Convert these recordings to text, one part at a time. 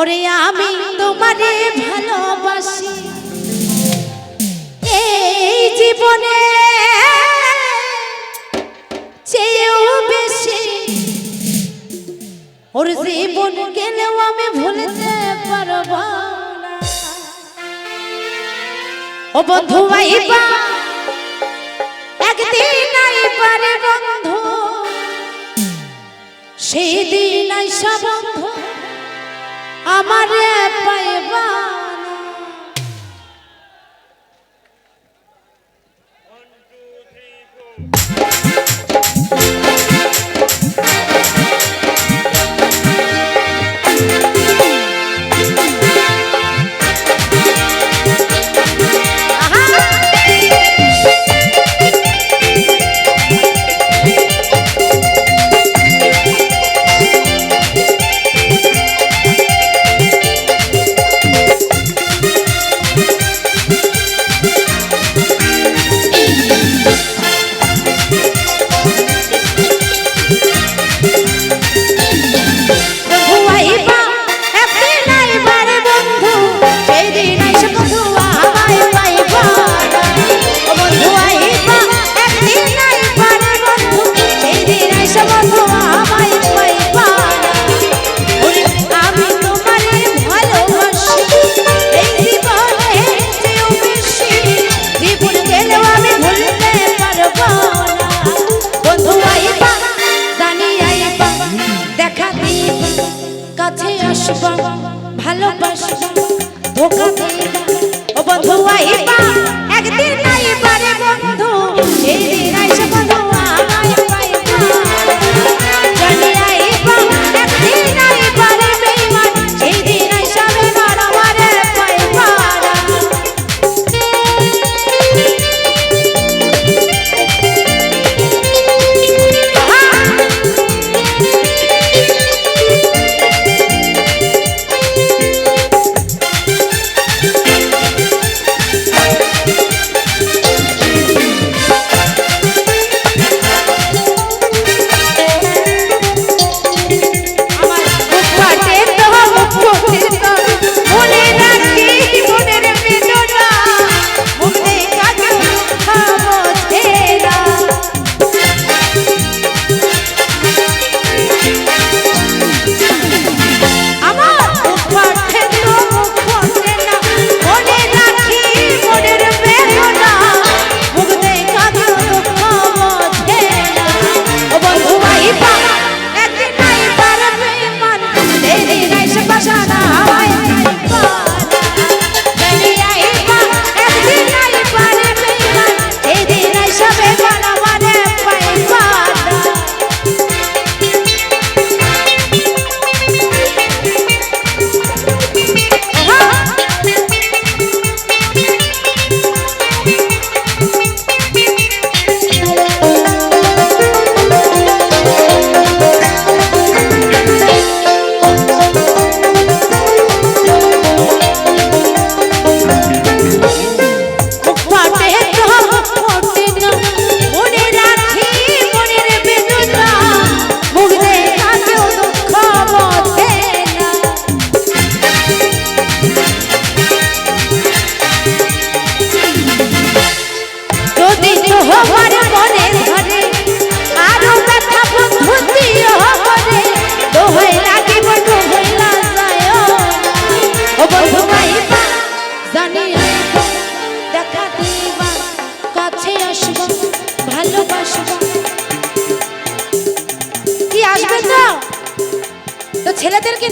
ওরে আমি তোমারে ভালোবাসি। এই জীবনে চেয়েও বেশি। ওর জীবন গেলেও আমি ভুলতে পারব ও বন্ধু আইবা একদিন আইবারে বন্ধু। সেই দিন আইসা বন্ধু। আমারে পাইবা।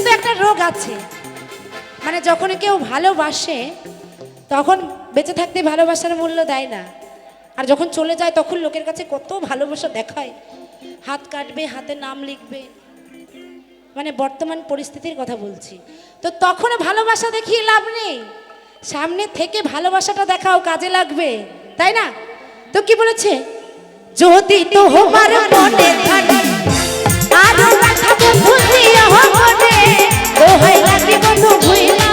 কিন্তু একটা রোগ আছে। মানে যখন কেউ ভালোবাসে, তখন বেঁচে থাকতে ভালোবাসার মূল্য দেয় না। আর যখন চলে যায়, তখন লোকের কাছে কত ভালোবাসা দেখায়। হাত কাটবে, হাতে নাম লিখবে। মানে বর্তমান পরিস্থিতির কথা বলছি। তো তখন ভালোবাসা দেখিয়ে লাভ নেই। সামনে থেকে ভালোবাসাটা দেখাও কাজে লাগবে। তাই না? তো কি বলেছে? যদি তোমার মনে আর রাখা বুঝিয়ে হয় নাকি বন্ধু ভুইলা